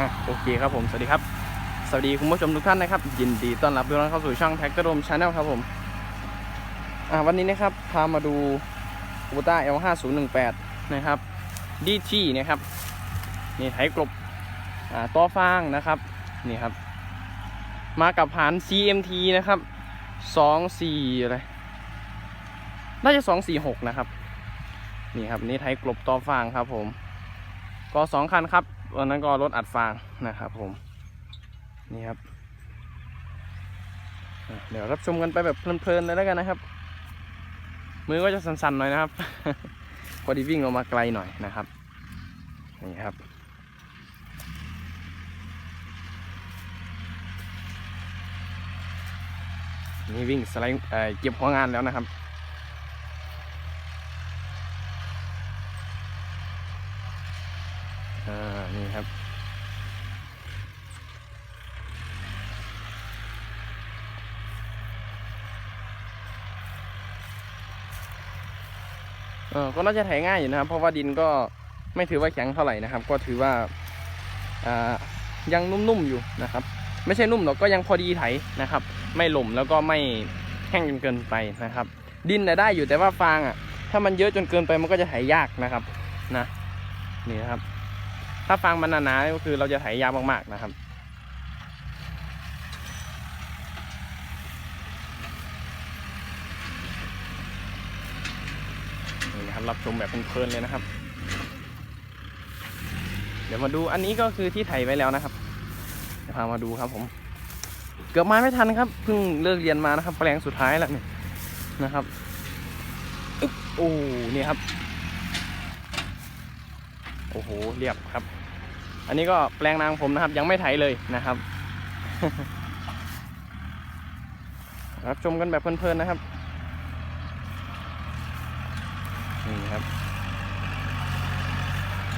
อะโอเคครับผมสวัสดีครับสวัสดีคุณผู้ชมทุกท่านนะครับยินดีต้อนรับทุกท่านเข้าสู่ช่องแท็กกระดมชาแนลครับผมอะวันนี้นะครับพามาดูอูต้า L5018 นะครับดีทีนะครับนี่ไถกลบอ่าต่อฟางนะครับนี่ครับ มากับหาน CMT นะครับ24อะไรน่าจะ246นะครับนี่ครับนี่ไถกลบต่อฟางครับผมก็สองคันครับ วันนั้นก็รถอัดฟางนะครับผม นี่ครับ เดี๋ยวรับชมกันไปแบบเพลินๆเลยแล้วกันนะครับ มือก็จะสั่นๆหน่อยนะครับ พอดีวิ่งออกมาไกลหน่อยนะครับ นี่ครับนี่วิ่งสไลด์เออเก็บหัวงานแล้วนะครับ อ่า นี่ครับ เออก็น่าจะไถง่ายอยู่นะครับ เพราะว่าดินก็ไม่ถือว่าแข็งเท่าไหร่นะครับ ก็ถือว่าอ่ายังนุ่มๆอยู่นะครับ ไม่ใช่นุ่มหรอกก็ยังพอดีไถนะครับ ไม่หล่มแล้วก็ไม่แห้งจนเกินไปนะครับ ดินนะได้อยู่แต่ว่าฟางอะ ถ้ามันเยอะจนเกินไปมันก็จะไถยากนะครับ นะ นี่นะครับ ถ้าฟางมันหนาๆก็คือเราจะไถยากมากๆนะครับ นี่นะครับรับชมแบบเพลินๆเลยนะครับ เดี๋ยวมาดูอันนี้ก็คือที่ไถไว้แล้วนะครับเดี๋ยวพามาดูครับผม เกือบมาไม่ทันครับเพิ่งเลิกเรียนมานะครับแปลงสุดท้ายแล้วนี่นะครับอึ๊บโอ้นี่ครับ โอ้โหเรียบครับ อันนี้ก็แปลงนางผมนะครับ ยังไม่ไถเลยนะครับ รับชมกันแบบเพลินๆนะครับนี่ครับ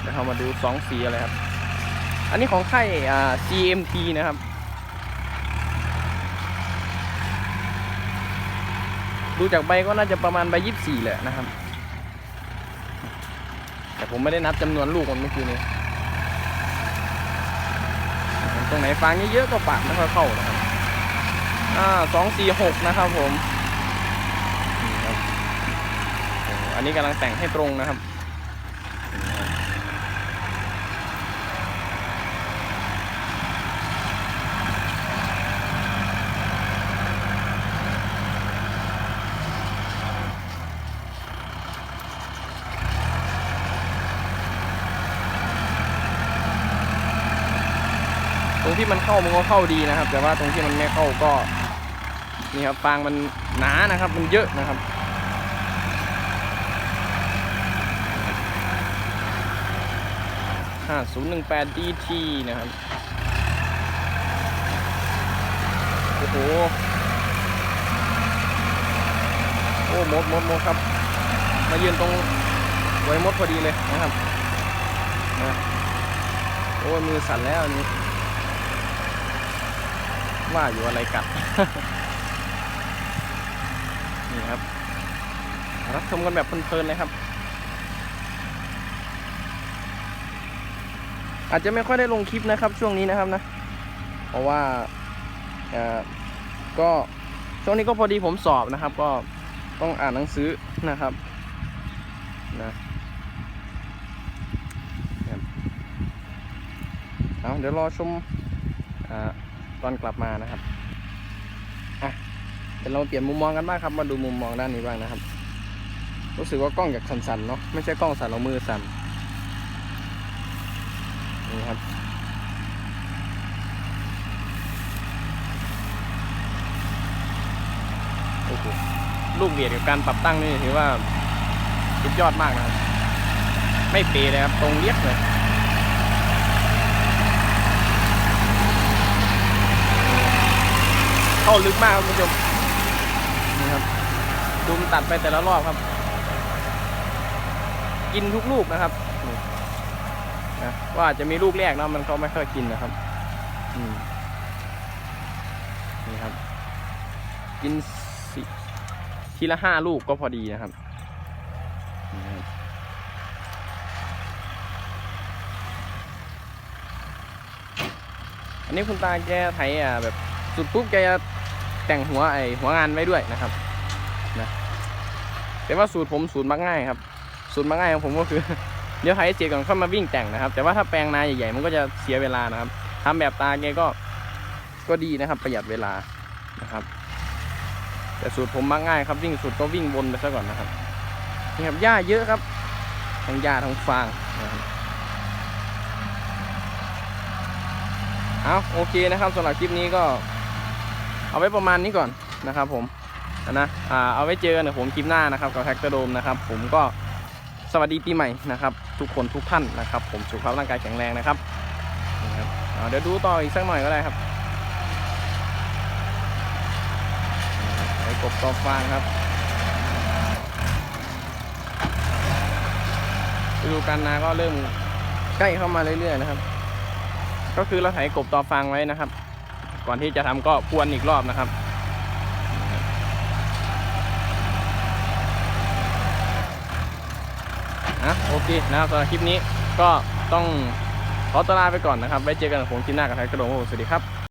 เดี๋ยวเรามาดูสองสีอะไรครับ อันนี้ของค่ายอ่า GMT นะครับ ดูจากใบก็น่าจะประมาณใบยี่สี่แหละนะครับ ผมไม่ได้นับจำนวนลูกมันเมื่อกี้นี้ตรงไหนฟางเยอะๆก็ปากไม่ค่อยเข้านะครับอ่าสองสี่หกนะครับผม อันนี้กำลังแต่งให้ตรงนะครับ รงที่มันเข้ามันก็เข้าดีนะครับ แต่ว่าตรงที่มันไม่เข้าก็นี่ครับฟางมันหนานะครับ มันเยอะนะครับ5018 DT นะครับโอ้โหโอ้มดมดมดครับ มายืนตรงไว้มดพอดีเลยนะครับนะโอ้มือสั่นแล้วอันนี้ ว่าอยู่อะไรกัด นี่ครับ รับชมกันแบบเพลินๆเลยครับ อาจจะไม่ค่อยได้ลงคลิปนะครับ ช่วงนี้นะครับนะ เพราะว่าก็ช่วงนี้ก็พอดีผมสอบนะครับ ก็ต้องอ่านหนังสือนะครับนะเอาเดี๋ยวรอชมอ่า ตอนกลับมานะครับอะเดี๋ยวเราเปลี่ยนมุมมองกันบ้างครับ มาดูมุมมองด้านนี้บ้างนะครับ รู้สึกว่ากล้องอยากสั่นๆเนาะไม่ใช่กล้องสั่นเรามือสั่นนี่ครับโอ้โหลูกเบียดกับการปรับตั้งนี่ถือว่าสุดยอดมากนะครับ ไม่เปรเลยครับตรงเรียบเลย เข้าลึกมากครับคุณผู้ชมนี่ครับดูมนตัดไปแต่ละรอบครับ กินทุกลูกนะครับนี่นะว่าอาจจะมีลูกแรกเนาะมันเขาไม่ค่อยกินนะครับอืมนี่ครับ กินสิทีละห้าลูกก็พอดีนะครับนี่ครับอันนี้คุณตาแกไถอะแบบ สุดปุ๊บแกจะ แต่งหัวไอหัวงานไว้ด้วยนะครับนะแต่ว่าสูตรผมสูตรมักง่ายครับ สูตรมักง่ายของผมก็คือ เดี๋ยวไถเสร็จก่อนเข้ามาวิ่งแต่งนะครับ แต่ว่าถ้าแปลงนาใหญ่ๆมันก็จะเสียเวลานะครับทำแบบตาแกก็ก็ดีนะครับ ประหยัดเวลานะครับ แต่สูตรผมมักง่ายครับวิ่งสุดก็วิ่งวนไปซะก่อนนะครับนี่ครับหญ้าเยอะครับทั้งหญ้าทั้งฟางนะครับเอาโอเคนะครับสำหรับคลิปนี้ก็ เอาไว้ประมาณนี้ก่อนนะครับผมนะอ่าเอาไว้เจอกันกับผมคลิปหน้านะครับกับแท็กเตอร์โดมนะครับผมก็สวัสดีปีใหม่นะครับทุกคนทุกท่านนะครับ ผมสุขภาพร่างกายแข็งแรงนะครับเดี๋ยวดูต่ออีกสักหน่อยก็ได้ครับไอ้กบกอบฟางครับฤดูการนาก็เริ่มใกล้เข้ามาเรื่อยๆนะครับ ก็คือเราไถกบตอฟางไว้นะครับ ก่อนที่จะทำก็พรวนอีกรอบนะครับ นะโอเคนะครับสำหรับคลิปนี้ก็ต้องขอตัวลาไปก่อนนะครับ ไว้เจอกันกับผมคลิปหน้ากับไทยกระโดงโอ้สวัสดีครับ